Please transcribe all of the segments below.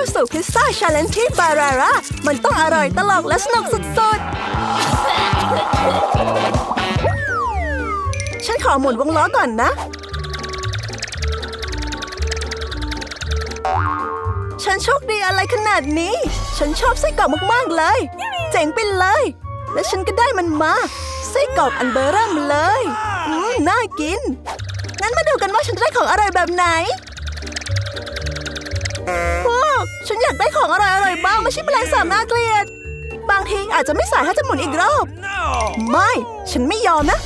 าสู่พิซซ่าชาเลนจ์ที่บาราร่ามันต้องอร่อยตลกและสนุกสุดๆ ฉันขอหมุนวงล้อก่อนนะ ฉันโชคดีอะไรขนาดนี้ ฉันชอบไส้กรอกมากๆเลย เจ๋งไปเลย และฉันก็ได้มันมา ไส้กรอกอันเบอร์เริ่มเลย อืมน่ากิน งั้นมาดูกันว่าฉันจะได้ของอร่อยแบบไหนว้า ฉันอยากได้ของอร่อยๆบ้างไม่ใช่แมลงสาบน่าเกลียด บางทีอาจจะไม่สายถ้าจะหมุนอีกรอบ No! ไม่ ฉันไม่ยอมนะ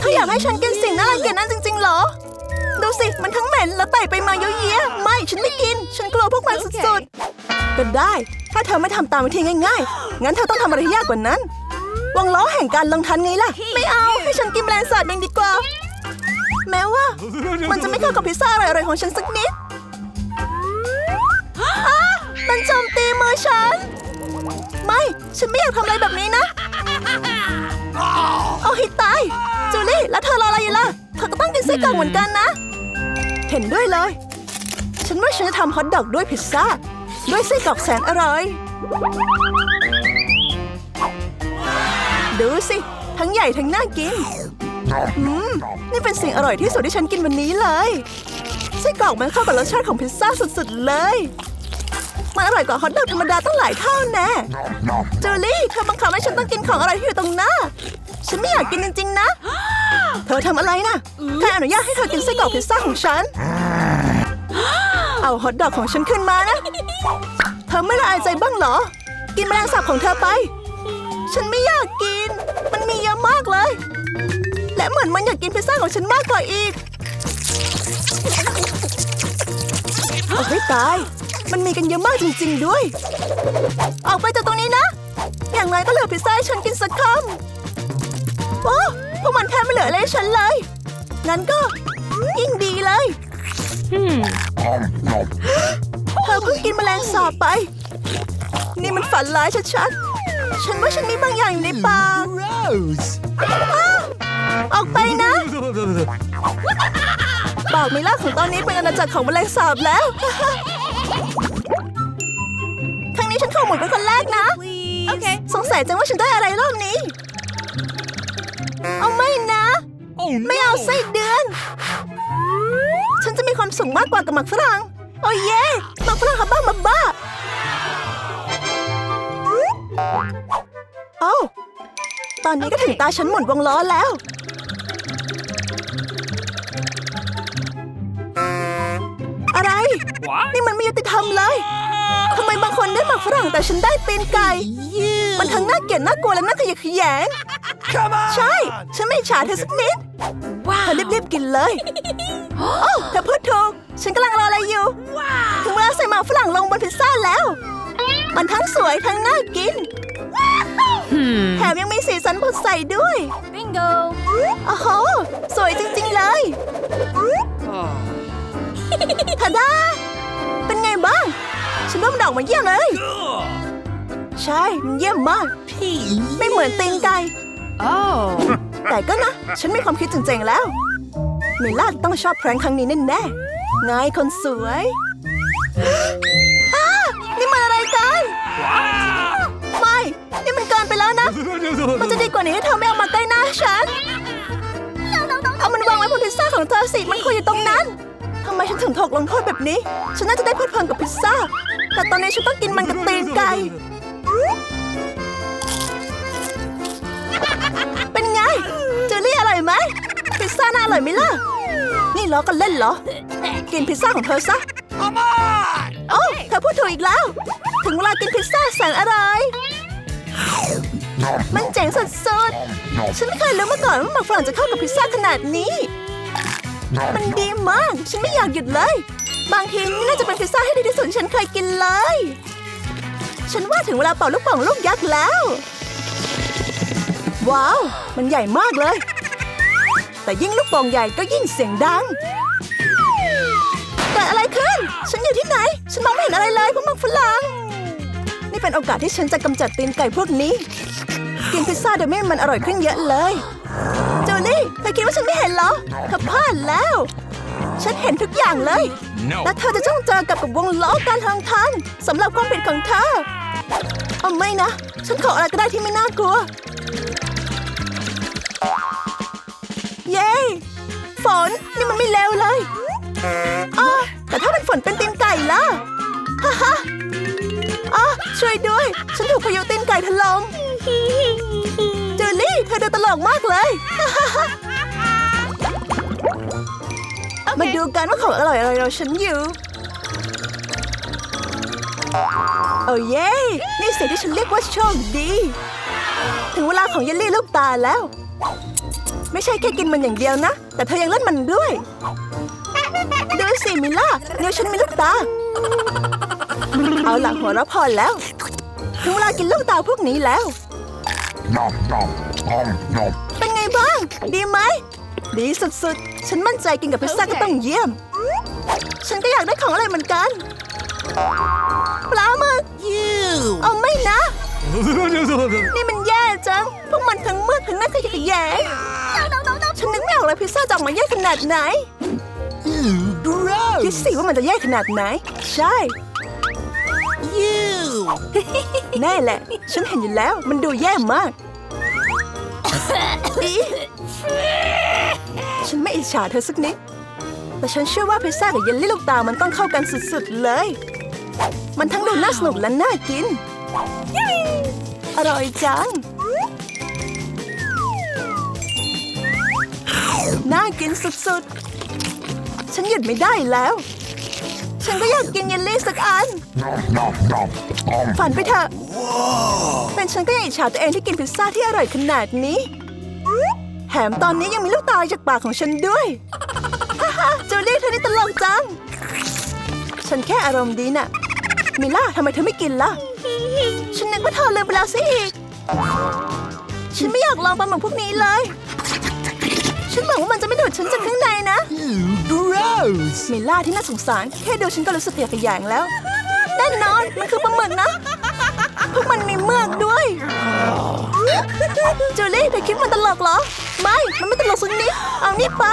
เธออยากให้ฉันกินสิ่งน่ารังเกียจนั้นจริงๆเหรอ ดูสิ มันทั้งเหม็นและไต่ไปมาเยอะแยะ ไม่ ฉันไม่กิน ฉันกลัวพวกมันสุดๆ ก็ได้ ถ้าเธอไม่ทำตามวิธีง่ายๆ งั้นเธอต้องทำอะไรที่ยากกว่านั้น วงล้อแห่งการลงทันไงล่ะ ไม่เอา ให้ฉันกินแมลงสาบเองดีกว่า แม้ว่า มันจะไม่เข้ากับพิซซ่าอร่อยๆของฉันสักนิดอ้า มันโจมตีมือฉัน ไม่ ฉันไม่อยากทำอะไรแบบนี้นะ เอาให้ตาย จูลี่ แล้วเธอรออะไรอยู่ล่ะ เธอก็ต้องกินไส้กรอกเหมือนกันนะ เห็นด้วยเลย ฉันว่าฉันจะทำฮอทดอกด้วยพิซซ่า ด้วยไส้กรอกแสนอร่อย ดูสิ ทั้งใหญ่ทั้งน่ากินอืมนี่เป็นสิ่งอร่อยที่สุดที่ฉันกินวันนี้เลยไส้กรอกมันเข้ากับรสชาติของพิซซ่าสุดๆเลย มันอร่อยกว่าฮอทดอกธรรมดาตั้งหลายเท่าแน่จูลี่เธอบังคับให้ฉันต้องกินของอะไรที่อยู่ตรงหน้า ฉันไม่อยากกินจริง ๆ นะ เธอทำอะไรนะใครอนุญาตให้เธอกินไส้กรอกพิซซ่าของฉัน เอาฮอทดอกของฉันขึ้นมานะ เธอไม่ละอายใจบ้างเหรอ กินแมลงสาบของเธอไป ฉันไม่อยากกิน มันมีเยอะมากเลย และเหมือนมันอยากกินพิซซ่าของฉันมากกว่าอีกโอ้ยตาย มันมีกันเยอะมากจริง ๆ ด้วย ออกไปจากตรงนี้นะ อย่างไรก็เหลือพิซซ่าให้ฉันกินสักคำโอ้พวกมันแทบไม่เหลืออะไรให้ฉันเลย งั้นก็ยิ่งดีเลย เธอเพิ่งกินแมลงสาบไป นี่มันฝันร้ายชัดๆ ฉันว่าฉันมีบางอย่างอยู่ในปาก Rose! ออกไปนะ ปากมิล่าของตอนนี้เป็นอาณาจักรของแมลงสาบแล้ว ครั้งนี้ฉันขอหมุนเป็นคนแรกนะ Please. Okay. สงสัยจังว่าฉันได้อะไรรอบนี้ เอาไม่นะ Oh ไม่เอาไส้เดือน ฉันจะมีความสุขมากกว่ากับหมักฝรั่ง โอ้เย่หมักฝรั่งฮับบ้ามาบ้าโอ้าตอนนี้ก็ถึงตาฉันหมุนวงล้อแล้ว อะไร What? นี่มันไม่ยุติธรรมเลย ทำไมบางคนได้หมักฝรั่งแต่ฉันได้ตีนไก่ มันทั้งน่าเกลียดน่ากลัวและน่าขยะแขยง Come on! ใช่ ฉันไม่อิจฉาเธอสักนิดเธอรีบๆกินเลย โอ้เธอพูดถูก ฉันกำลังรออะไรอยู่ ถึงเวลาใส่หมากฝรั่งลงบนพิซซ่าแล้ว มันทั้งสวยทั้งน่ากิน แถมยังมีสีสันบดใสด้วย Bingo. โอ้โห สวยจริง ๆ เลยทาดาเป็นไงบ้าง ฉันว่ามันดอกมาเยี่ยมเลย ใช่มันเยี่ยมมาก ไม่เหมือนตีนไก่ Oh. แต่ก็นะ ฉันมีความคิดเจ๋งๆแล้วมิลาต้องชอบแพร้งครั้งนี้แน่ๆไงคนสวยนี่มันอะไรกัน ไม่ นี่มันเกินไปแล้วนะ มันจะดีกว่านี้ถ้าเธอไม่เอามาใกล้หน้าฉัน เอามันวางไว้บนพิซซ่าของเธอสิ มันควรอยู่ตรงนั้น ทำไมฉันถึงถูกลงโทษแบบนี้ ฉันน่าจะได้เพลิดเพลินกับพิซซ่า แต่ตอนนี้ฉันต้องกินมันกับตีนไก่ เป็นไงเจอรี่อร่อยไหมพิซซ่าน่าอร่อยไหมล่ะ นี่ล้อกันเล่นเหรอ กินพิซซ่าของเธอซะ Come on! โอ้เธอพูดถูกอีกแล้ว ถึงเวลากินพิซซ่าแสนอร่อยมันเจ๋งสุดๆ ฉันไม่เคยรู้มาก่อนว่าหมักฝรั่งจะเข้ากับพิซซ่าขนาดนี้ มันดีมาก ฉันไม่อยากหยุดเลย บางทีนี่น่าจะเป็นพิซซ่าที่ดีที่สุดฉันเคยกินเลย ฉันว่าถึงเวลาเป่าลูกโป่องลูกยักษ์แล้ว ว้าว มันใหญ่มากเลย แต่ยิ่งลูกโป่งใหญ่ก็ยิ่งเสียงดังเกิดอะไรขึ้น ฉันอยู่ที่ไหน ฉันมองไม่เห็นอะไรเลยพวกมังฝรั่งนี่เป็นโอกาสที่ฉันจะกำจัดตีนไก่พวกนี้ กินพิซซ่าโดยไม่มันอร่อยขึ้นเยอะเลยจูลี่เธอคิดว่าฉันไม่เห็นเหรอเธอพลาดแล้ว ฉันเห็นทุกอย่างเลย No. และเธอจะต้องเจอกับกับวงล้อการทางทันสำหรับความผิดของเธอเอาไม่นะ ฉันขออะไรก็ได้ที่ไม่น่ากลัว เย้ฝนนี่มันไม่เลวเลยอ๋อแต่ถ้าเป็นฝนเป็นตีนไก่ล่ะฮ่าฮ่าอ๋อช่วยด้วย ฉันถูกพายุตีนไก่ถล่มจูลี่เธอดูตลกมากเลย มาดูกันว่าของอร่อยอะไรเราฉันอยู่ โอ้เย้นี่สิ่งที่ฉันเรียกว่าโชคดี ถึงเวลาของเยลลี่ลูกตาแล้ว ไม่ใช่แค่กินมันอย่างเดียวนะ แต่เธอยังเล่นมันด้วยดูสิมิล่าเดี๋ยวฉันมีลูกตา เอาหลังหัวเราะพอแล้ว ถึงเวลากินลูกตาพวกนี้แล้ว Nom nom. Nom nom. เป็นไงบ้าง ดีไหม ดีสุดๆ ฉันมั่นใจกินกับพิซซ่าก็ต้องเยี่ยม ฉันก็อยากได้ของอะไรเหมือนกัน ปลาหมึก You. เอาไม่นะ นี่มันแย่จัง พวกมันทั้งมืดทั้งหน้าขยะแขยงฉันนึกไม่ออกเลยพิซซ่าจะออกมาแย่ขนาดไหน You. คิด Gross. สิว่ามันจะแย่ขนาดไหน ใช่ You. แน่แหละ ฉันเห็นอยู่แล้ว มันดูแย่มากอี ฉันไม่อิจฉาเธอสักนิด แต่ฉันเชื่อว่าพิซซ่ากับเยลลี่ลูกตามันต้องเข้ากันสุดๆเลย มันทั้งดูน่าสนุกและน่ากิน อร่อยจัง น่ากินสุดๆ ฉันหยุดไม่ได้แล้ว ฉันก็อยากกินเยลลี่สักอัน Nom nom nom. Nom. ฝันไปเถอะ เป็นฉันก็ยังอิจฉาตัวเองที่กินพิซซ่าที่อร่อยขนาดนี้ แถมตอนนี้ยังมีลูกตาจากปากของฉันด้วยฮ่าฮ่าจูลี่เธอนี่ตลกจัง ฉันแค่อารมณ์ดีน่ะ มิล่าทำไมเธอไม่กินล่ะ ฉันนึกว่าเธอลืมไปแล้วซะอีก ฉันไม่อยากลองปลาหมึกพวกนี้เลย ฉันหวังว่ามันจะไม่ดูดฉันจากข้างในนะ You. Gross. มิล่าที่น่าสงสาร แค่ดูฉันก็รู้สึกอยากขยงแล้ว แน่นอน มันคือปลาหมึกนะพวก มันมีเมือกด้วยจูลี่เธอคิดมันตลกเหรอ ไม่ มันไม่ตลกสักนิดเอานี่ไป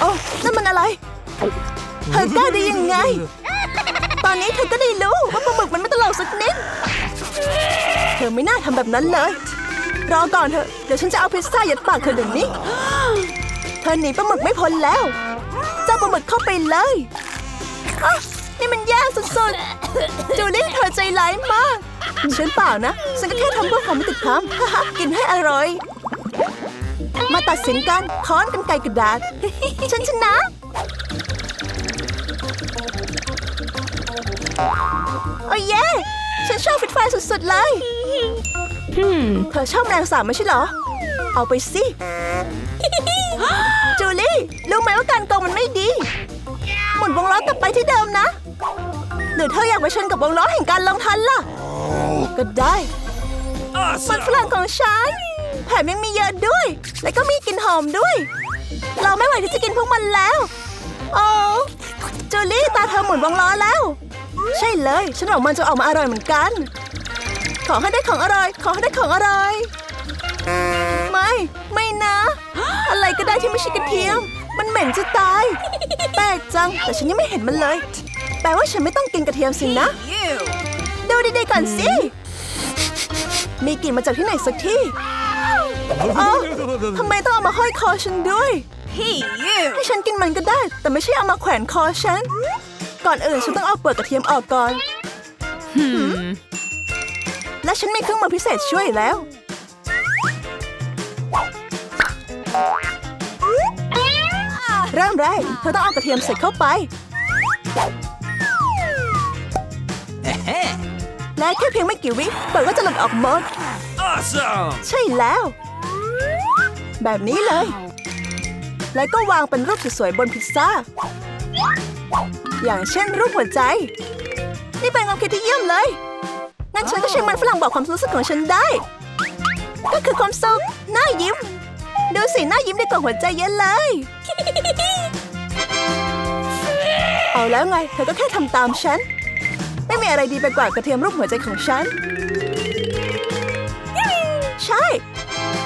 โอ้นั่นมันอะไร เธอกล้าได้ยังไง ตอนนี้เธอก็ได้รู้ว่าปลาหมึกมันไม่ตลกสักนิด เธอไม่น่าทำแบบนั้นเลย รอก่อนเถอะ เดี๋ยวฉันจะเอาพิซซ่ายัดปากเธอเดี๋ยวนี้ เธอหนีปลาหมึกไม่พ้นแล้ว เจ้าปลาหมึกเข้าไปเลยอะ นี่มันแย่สุดๆ จูลี่เธอใจร้ายมาก ฉันเปล่านะ ฉันก็แค่ทำเพื่อความไม่ติดคำฮ่าๆกินให้อร่อย มาตัดสินกันค้อนกันไกรกระดาษ ฉันชนะ โอ้ยเย่ฉันชอบฟิตไฟร์สุดๆเลย เธอชอบแมลงสาบไม่ใช่เหรอ เอาไปสิ จูลี่ รู้ไหมว่าการโกงมันไม่ดี หมุนวงล้อกลับไปที่เดิมนะ หรือเธออยากไปชนกับวงล้อแห่งการลงทันล่ะ ก็ได้ มันฝรั่งของฉันแถมยังมีเยอะด้วย และก็มีกลิ่นหอมด้วย เราไม่ไหวที่จะกินพวกมันแล้ว โอ้จูลี่ตาเธอหมุนวงล้อแล้ว ใช่เลย ฉันหวังมันจะออกมาอร่อยเหมือนกัน ขอให้ได้ของอร่อย ขอให้ได้ของอร่อย ไม่ ไม่นะ อะไรก็ได้ที่ไม่ใช่กระเทียม มันเหม็นจะตาย แปลกจัง แต่ฉันยังไม่เห็นมันเลย แปลว่าฉันไม่ต้องกินกระเทียมสินะ ดูดีๆก่อนสิ มีกลิ่นมาจากที่ไหนสักที่เอ้าทำไมต้องเอามาห้อยคอฉันด้วย Hey, you! ให้ฉันกินมันก็ได้ แต่ไม่ใช่เอามาแขวนคอฉัน ก่อนอื่นฉันต้องเอาเปลือกกระเทียมออกก่อน และฉันมีเครื่องมือพิเศษช่วยแล้ว เริ่มแรกเธอต้องเอากระเทียมใส่เข้าไป และแค่เพียงไม่กี่วิเปลือกก็จะหลุดออกหมด Awesome. ใช่แล้ว แบบนี้เลย แล้วก็วางเป็นรูปสวยๆบนพิซซ่า อย่างเช่นรูปหัวใจ นี่เป็นความคิดที่เยี่ยมเลย งั้นฉันก็ใช้มันฝรั่งบอกความรู้สึกของฉันได้ ก็คือความสุขหน้ายิ้ม ดูสิหน้ายิ้มได้กว่าหัวใจเยอะเลย เอาแล้วไง เธอก็แค่ทำตามฉันไม่มีอะไรดีไปกว่ากระเทียมรูปหัวใจของฉัน ใช่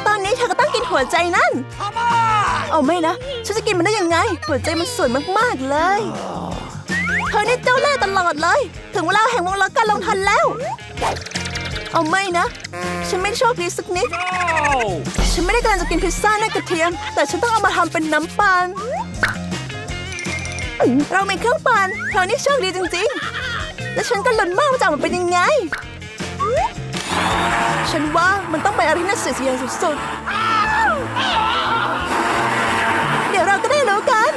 ตอนนี้เธอก็ต้องกินหัวใจนั่น Come on. เอาไม่นะ ฉันจะกินมันได้ยังไง หัวใจมันสวยมากๆเลย เธอนี่เจ้าเล่ห์ตลอดเลย ถึงเวลาแห่งวงล้อการลงทันแล้ว เอาไม่นะ ฉันไม่โชคดีสักนิด No! ฉันไม่ได้กำลังจะกินพิซซ่าหน้ากระเทียม แต่ฉันต้องเอามาทำเป็นน้ำปั่นเรามีเครื่องปั่นเธอนี่โชคดีจริง ๆ และฉันก็ลุ้นมากว่าจะออกมาเป็นยังไง ฉันว่ามันต้องเป็นอะไรที่น่าเสียดายสุดๆ เดี๋ยวเราก็ได้รู้กัน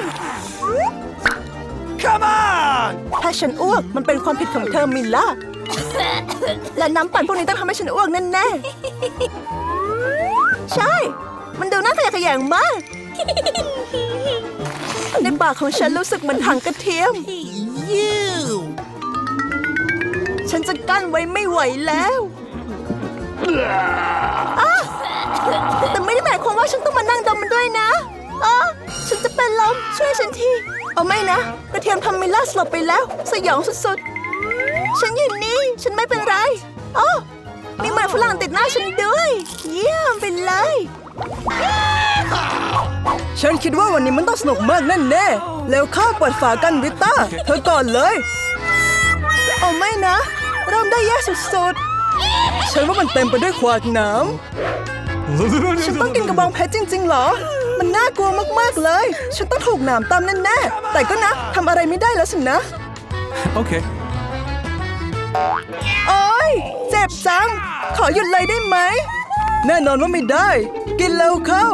Come on! ถ้าฉันอ้วกมันเป็นความผิดของเธอมิลล่า และน้ำปั่นพวกนี้ต้องทำให้ฉันอ้วกแน่ๆ ใช่ มันดูน่าขยะแขยงมาก ในปากของฉันรู้สึกเหมือนถังกระเทียม You! ฉันจะกั้นไว้ไม่ไหวแล้วอะแต่ไม่ได้หมายความว่าฉันต้องมานั่งดมมันด้วยนะอ๋อฉันจะเป็นลมช่วยฉันที เอาไม่นะ กระเทียมทำมิลล่าสลบไปแล้ว สยองสุดๆ ฉันอยู่นี่ ฉันไม่เป็นไรอ๋อมีหมันฝรั่งติดหน้าฉันด้วย เยี่ยมไปเลย ฉันคิดว่าวันนี้มันต้องสนุกมากแน่แน่ๆแล้วข้าเปิดฝากันวิต้าเธอก่อนเลย โอ้ไม่นะ เริ่มได้แย่สุดๆ ฉันว่ามันเต็มไปด้วยขวากหน้ำ ฉันต้องกินกระบองเพชรจริงๆเหรอ มันน่ากลัวมากๆเลย ฉันต้องถูกหนามตามแน่ๆ แต่ก็นะทำอะไรไม่ได้แล้วสินะ Okay. โอ๊ยเจ็บจัง ขอหยุดเลยได้ไหม แน่นอนว่าไม่ได้ กินเร็วเข้า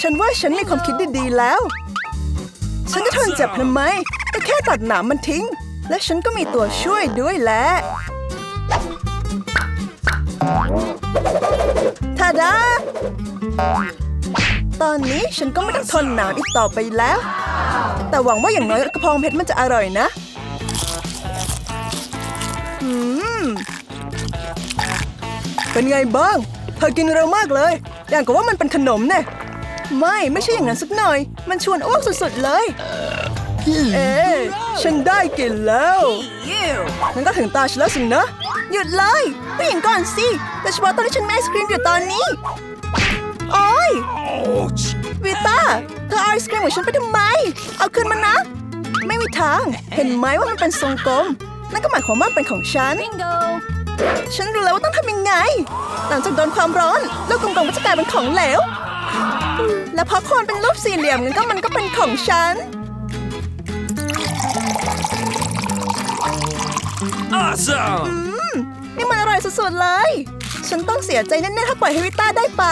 ฉันว่าฉันมีความคิดดีๆแล้ว ฉันจะทนเจ็บทำไมก็แค่ตัดหนามมันทิ้ง และฉันก็มีตัวช่วยด้วยแหละทาดา ตอนนี้ฉันก็ไม่ต้องทนหนามอีกต่อไปแล้ว แต่หวังว่าอย่างน้อยกระพองเพชรมันจะอร่อยนะอืมเป็นไงบ้าง เธอกินเร็วมากเลย อย่างกับว่ามันเป็นขนมเนี่ยไม่ ไม่ใช่อย่างนั้นสักหน่อย มันชวนอ้วกสุดๆเลย เอ๊ะฉันได้กินแล้วงั้นก็ถึงตาฉันแล้วสินะ หยุดเลยผู้หญิงก่อนสิโดยเฉพาะตอนที่ฉันมีไอศครีมอยู่ตอนนี้ โอ้ย Ouch! วิต้าเธอเอาไอศครีมของฉันไปทำไม เอาคืนมานะ ไม่มีทาง เห็นไหมว่ามันเป็นทรงกลม นั่นก็หมายความว่าเป็นของฉัน ฉันรู้แล้วว่าต้องทำยังไง หลังจากโดนความร้อนลูกกลมๆก็จะกลายเป็นของเหลว และพอโคนเป็นรูปสี่เหลี่ยมงั้นก็มันก็เป็นของฉัน Awesome! นี่มันอร่อยสุดๆเลย ฉันต้องเสียใจแน่ๆถ้าปล่อยให้วิต้าได้ไป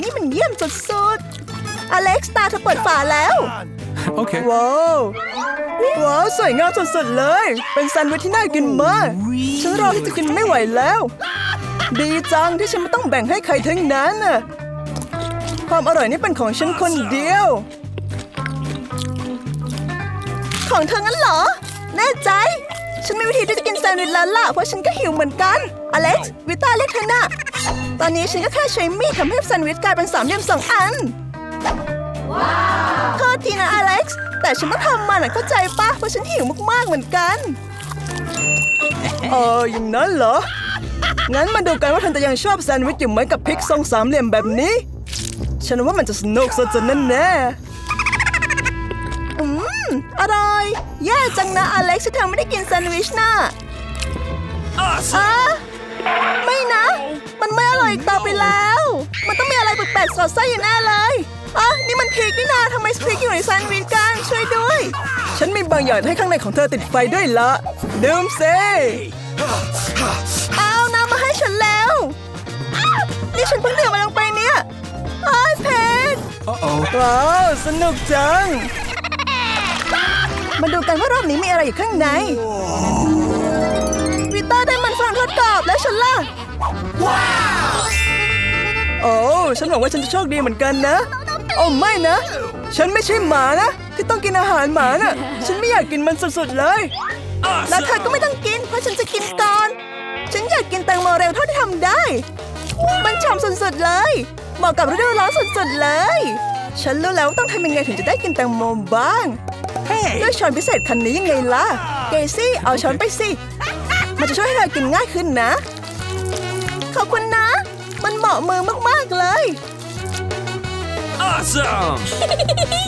นี่มันเยี่ยมสุดๆ อเล็กซ์ตาเธอเปิดฝาแล้ว Okay. ว้าว ว้าว สวยงามสุดๆเลย เป็นแซนด์วิชที่น่ากินมาก ฉันรอที่จะกินไม่ไหวแล้ว ดีจังที่ฉันไม่ต้องแบ่งให้ใครทั้งนั้นน่ะความอร่อยนี่เป็นของฉันคนเดียว ของเธองั้นเหรอ แน่ใจ ฉันมีวิธีที่จะกินแซนด์วิชแล้วล่ะเพราะฉันก็หิวเหมือนกันอเล็กซ์วิต้าเรียกเธอน่ะตอนนี้ฉันก็แค่ใช้มีดทำให้แซนด์วิชกลายเป็นสามเหลี่ยมสองอันโทษทีนะอเล็กซ์แต่ฉันต้องทำมันอะเข้าใจปะเพราะฉันหิวมากๆเหมือนกันเอออย่างนั้นเหรองั้นมาดูกันว่าเธอจะยังชอบแซนด์วิชอยู่ไหมกับพริกทรงสามเหลี่ยมแบบนี้ ฉันว่ามันจะสนุกสุดๆแน่ๆ อืมอร่อยแย่จังนะอเล็กซ์ที่เธอไม่ได้กินแซนด์วิชน่ะ Awesome! อะไม่นะ มันไม่อร่อยอีกต่อไปแล้ว มันต้องมีอะไรแปลกๆสอดไส้อยู่แน่เลยอะนี่มันพริกนี่นาทำไมพริกอยู่ในแซนด์วิชกันช่วยด้วย ฉันมีบางอย่างให้ข้างในของเธอติดไฟด้วยละดื่มสิเอาน้ำมาให้ฉันแล้วอ้าวนี่ฉันเพิ่งดื่มมาลงไปเนี่ยอ้ายเพชร Uh-oh. ว้าวสนุกจัง มาดูกันว่ารอบนี้มีอะไรอยู่ข้างในวิต้าได้มันฝรั่งทอดกรอบแล้วฉันล่ะโอ้ฉันหวังว่าฉันจะโชคดีเหมือนกันนะ โอ้ไม่นะ ฉันไม่ใช่หมานะ ที่ต้องกินอาหารหมาน่ะ ฉันไม่อยากกินมันสุดๆเลยและเธอก็ไม่ต้องกิน เพราะฉันจะกินก่อน ฉันอยากกินแตงโมเร็วเท่าที่ทำได้ มันฉ่ำสุดๆเลย เหมาะกับฤดูร้อนสุดๆเลย ฉันรู้แล้วว่าต้องทำยังไงถึงจะได้กินแตงโมบ้าง Hey! ด้วยช้อนพิเศษคันนี้ยังไงล่ะ เกซี่เอาช้อนไปสิ มันจะช่วยให้เธอกินง่ายขึ้นนะ ขอบคุณนะ มันเหมาะมือมากๆเลย Awesome!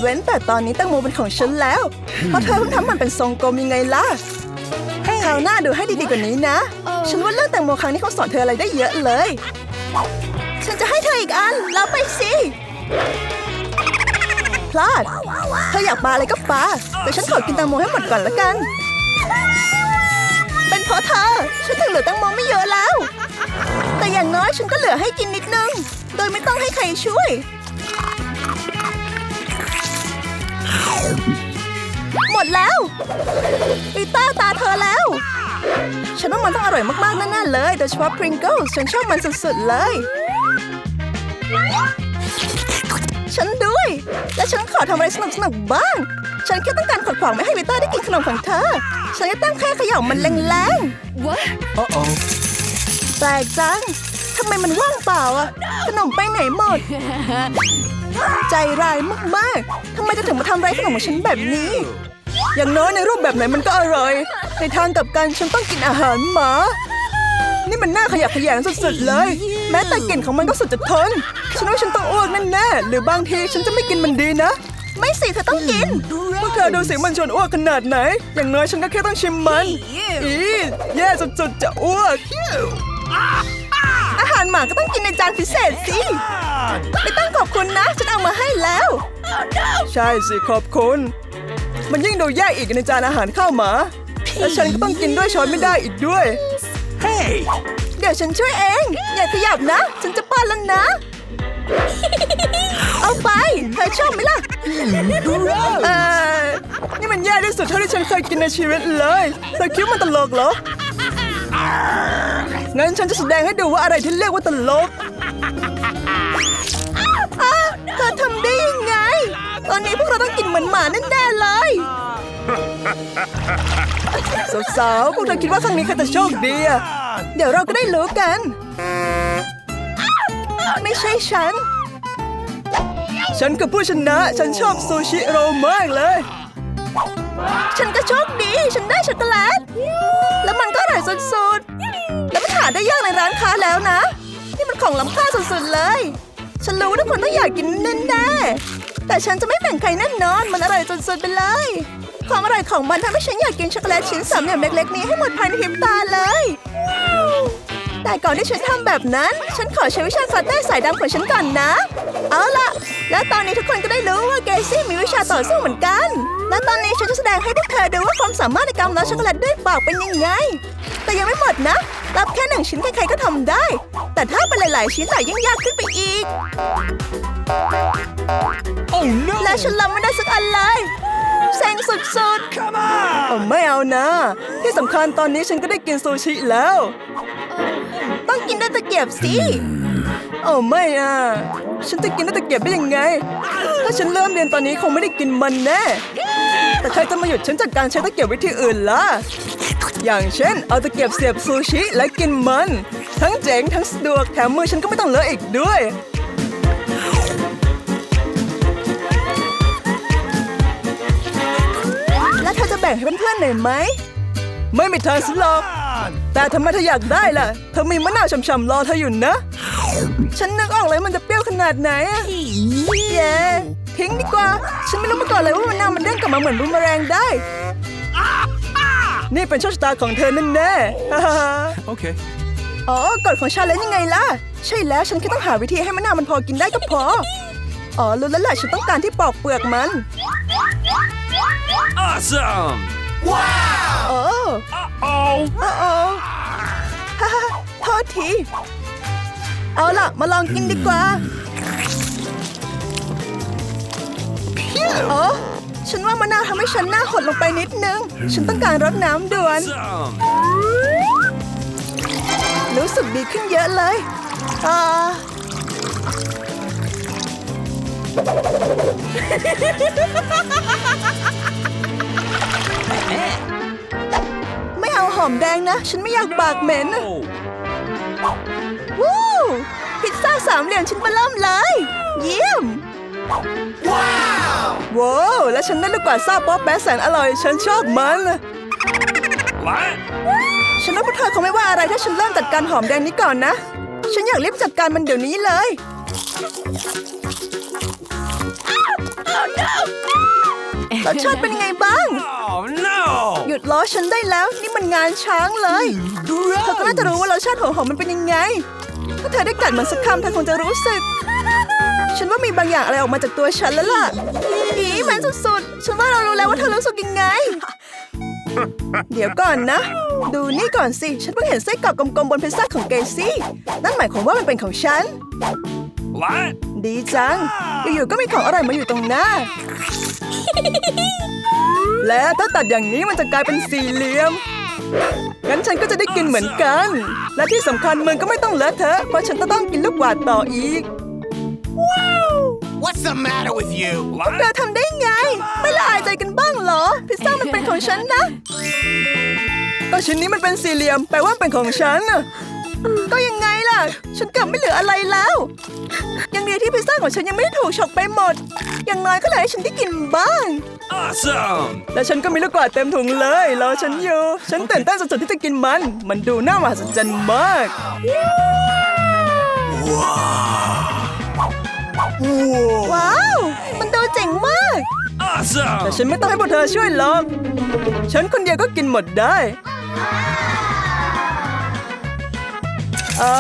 เว้นแต่ตอนนี้แตังโมเป็นของฉันแล้ว เพราะเธอเพิ่งทำมันเป็นทรงกลมยังไงล่ะคราวหน้าดูให้ดีๆกว่านี้นะ ฉันว่าเรื่องแตงโมครั้งนี้เขาสอนเธออะไรได้เยอะเลย ฉันจะให้เธออีกอัน แล้วไปสิ พลาด เธออยากปาอะไรก็ปาแต่ฉันขอกินแตงโมให้หมดก่อนละกัน เป็นเพราะเธอ ฉันถึงเหลือแตงโมไม่เยอะแล้ว แต่อย่างน้อยฉันก็เหลือให้กินนิดนึง โดยไม่ต้องให้ใครช่วย หมดแล้วปีต้าตาเธอแล้ว ฉันว่ามันต้องอร่อยมากๆแน่ๆเลย โดยเฉพาะ Pringles ฉันชอบมันสุดๆเลย ฉันด้วย และฉันขอทำอะไรสนุกๆบ้าง ฉันแค่ต้องการขัดขวางไม่ให้ปีต้าได้กินขนมของเธอ ฉันก็ต้องแค่เขย่ามันแรง Uh oh. ๆแปลกจังทำไมมันว่างเปล่าอะขนมไปไหนหมด ใจร้ายมากๆทำไมจะถึงมาทำร้ายขนมของฉันแบบนี้ อย่างน้อยในรูปแบบไหนมันก็อร่อย ในทางกลับกันฉันต้องกินอาหารหมา นี่มันน่าขยะแขยงสุดๆเลย แม้แต่กลิ่นของมันก็สุดจะทน ฉันว่าฉันต้องอ้วกแน่ๆหรือบางทีฉันจะไม่กินมันดีนะ ไม่สิเธอต้องกิน พวกเธอดูสิมันชวนอ้วกขนาดไหน อย่างน้อยฉันก็แค่ต้องชิมมัน อีแย่สุดๆจะอ้วก อาหารหมาก็ต้องกินในจานพิเศษสิ ไม่ต้องขอบคุณนะ ฉันเอามาให้แล้ว ใช่สิขอบคุณ มันยิ่งดูแย่อีกในจานอาหารข้าวหมา และฉันก็ต้องกินด้วยช้อนไม่ได้อีกด้วย Hey! เดี๋ยวฉันช่วยเอง อย่าขยับนะ ฉันจะป้อนแล้วนะ เอาไป เธอชอบไหมล่ะ เออนี่มันแย่ที่สุดเท่าที่ฉันเคยกินในชีวิตเลยเธอคิดว่ามันตลกเหรอ งั้นฉันจะแสดงให้ดูว่าอะไรที่เรียกว่าตลกอ้าวเธอทำได้ยังไง ตอนนี้พวกเราต้องกินเหมือนหมาแน่ๆเลย สาวๆพวกเธอคิดว่าครั้งนี้ใครจะโชคดีอะ เดี๋ยวเราก็ได้รู้กัน ไม่ใช่ฉัน ฉันกับผู้ชนะ ฉันชอบซูชิโรมากเลย ฉันก็โชคดี ฉันได้ช็อกโกแลต แล้วมันก็อร่อยสุดๆ แล้วมันหาได้ยากในร้านค้าแล้วนะ นี่มันของล้ำค่าสุดๆเลย ฉันรู้ว่าทุกคนต้องอยากกินแน่ๆแต่ฉันจะไม่แบ่งใครแน่นอน มันอร่อยสุดๆไปเลย ความอร่อยของมันทำให้ฉันอยากกินช็อกโกแลตชิ้นสามเหลี่ยมเล็กๆนี้ให้หมดภายในพริบตาเลย แต่ก่อนที่ฉันทำแบบนั้น ฉันขอใช้วิชาคาเต้สายดำของฉันก่อนนะ เอาล่ะ แล้วตอนนี้ทุกคนก็ได้รู้ว่าเกซี่มีวิชาต่อสู้เหมือนกัน และตอนนี้ฉันจะแสดงให้พวกเธอดูว่าความสามารถในการล้อช็อกโกแลตด้วยปากเป็นยังไง แต่ยังไม่หมดนะ รับแค่หนึ่งชิ้นใครๆก็ทำได้ แต่ถ้าเป็นหลายๆชิ้นหลายยิ่งยากขึ้นไปอีก Oh no! และฉันรับไม่ได้สักอันเลย เซ็งสุดๆ Come on! โอ้ไม่เอานะ ที่สำคัญตอนนี้ฉันก็ได้กินซูชิแล้ว ต้องกินด้วยตะเกียบสิโอ้ไม่อะ ฉันจะกินด้วยตะเกียบได้ยังไง ถ้าฉันเริ่มเรียนตอนนี้คงไม่ได้กินมันแน่ แต่ใครจะมาหยุดฉันจากการใช้ตะเกียบวิธีอื่นล่ะ อย่างเช่น เอาตะเกียบเสียบซูชิและกินมัน ทั้งเจ๋งทั้งสะดวกแถมมือฉันก็ไม่ต้องเลอะอีกด้วย แล้วเธอจะแบ่งให้เพื่อนๆหน่อยไหม ไม่มีทางสิหรอก แต่ทำไมเธออยากได้ล่ะ เธอมีมะนาวฉ่ำๆรอเธออยู่นะ ฉันนึกออกเลยมันจะเปรี้ยวขนาดไหนอะแย่ทิ้งดีกว่า ฉันไม่รู้มาก่อนเลยว่ามะนาวมันเด้งกลับมาเหมือนบูมเมอแรงได้ นี่เป็นโชคชะตาของเธอแน่ๆ Okay. อ๋อกฎของชาเลนจ์ยังไงล่ะ ใช่แล้วฉันแค่ต้องหาวิธีให้มะนาวมันพอกินได้ก็พอ อ๋อรู้แล้วแหละฉันต้องการที่ปอกเปลือกมัน Awesome! โอ้ Uh oh! โอ้โอ้ฮ่าฮ่าโทษที เอาล่ะ มาลองกินดีกว่าโอ้ฉันว่ามะนาวทำให้ฉันหน้าหดลงไปนิดนึง ฉันต้องการรดน้ำด่วน Awesome! รู้สึกดีขึ้นเยอะเลยอ่า อาหอมแดงนะ ฉันไม่อยากปากเหม็น Oh! วู้พิซซ่าสามเหลี่ยมชิ้นเบอร์เริ่มเลย เยี่ยม ว้าวว้าวและฉันได้ลูกกวาดซ่าป๊อปแบ๊ะแสนอร่อย ฉันชอบมัน What? ฉันว่าพวกเธอคงไม่ว่าอะไรถ้าฉันเริ่มจัดการหอมแดงนี้ก่อนนะ ฉันอยากรีบจัดการมันเดี๋ยวนี้เลย รสชาติเป็นยังไงบ้าง Oh no! หยุดล้อฉันได้แล้ว นี่มันงานช้างเลยเธอก็น่าจะรู้ว่ารสชาติหัวหอมมันเป็นยังไง ถ้าเธอได้กัดมันสักคำเธอคงจะรู้สึก ฉันว่ามีบางอย่างอะไรออกมาจากตัวฉันแล้วล่ะอีมันสุดๆ ฉันว่าเรารู้แล้วว่าเธอรู้สึกยังไง เดี๋ยวก่อนนะ ดูนี่ก่อนสิ ฉันเพิ่งเห็นไส้กรอกกลมๆบนพิซซ่าของเกซี่ นั่นหมายความว่ามันเป็นของฉัน What? ดีจัง อยู่ๆก็มีของอร่อยมาอยู่ตรงหน้า และถ้าตัดอย่างนี้มันจะกลายเป็นสี่เหลี่ยม งั้นฉันก็จะได้กินเหมือนกัน และที่สำคัญมึงก็ไม่ต้องเลอะเทอะ เพราะฉันจะต้องกินลูกกวาดต่ออีก What's the matter with you? เธอทำได้ไง ไม่ละอายใจกันบ้างเหรอ พิซซ่ามันเป็นของฉันนะ ก็ชิ้นนี้มันเป็นสี่เหลี่ยม แปลว่าเป็นของฉันน่ะ ก็ยังไงล่ะ ฉันเกือบไม่เหลืออะไรแล้ว ยังดีที่พิซซ่าของฉันยังไม่ได้ถูกฉกไปหมด อย่างน้อยก็เลยให้ฉันได้กินบ้าง Awesome! แล้วฉันก็มีลูกกวาดเต็มถุงเลยรอฉันอยู่ ฉันตื่นเต้นสุดๆที่จะกินมัน มันดูน่ามหัศจรรย์มาก ว้าว มันดูเจ๋งมากแต่ Awesome! ฉันไม่ต้องให้พวกเธอช่วยหรอก ฉันคนเดียวก็กินหมดได้อ้า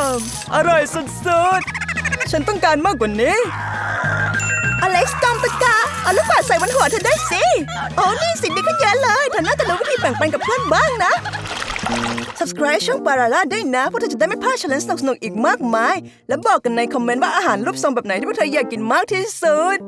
วอร่อยสุดๆ ฉันต้องการมากกว่านี้ อเล็กซ์ตอมตะกาเอาลูกบาศก์ใส่บนหัวเธอได้สิ โอ้นี่สิดีขึ้นเยอะเลยเธอน่าจะรู้วิธีแบ่งปันกับเพื่อนบ้างนะ subscribe ช่องปาราล่าด้วยนะเพวกเธอจะได้ไม่พลาด challenge สนุกๆอีกมากมาย และบอกกันในคอมเมนต์ว่าอาหารรูปทรงแบบไหนที่พวกเธออยากกินมากที่สุด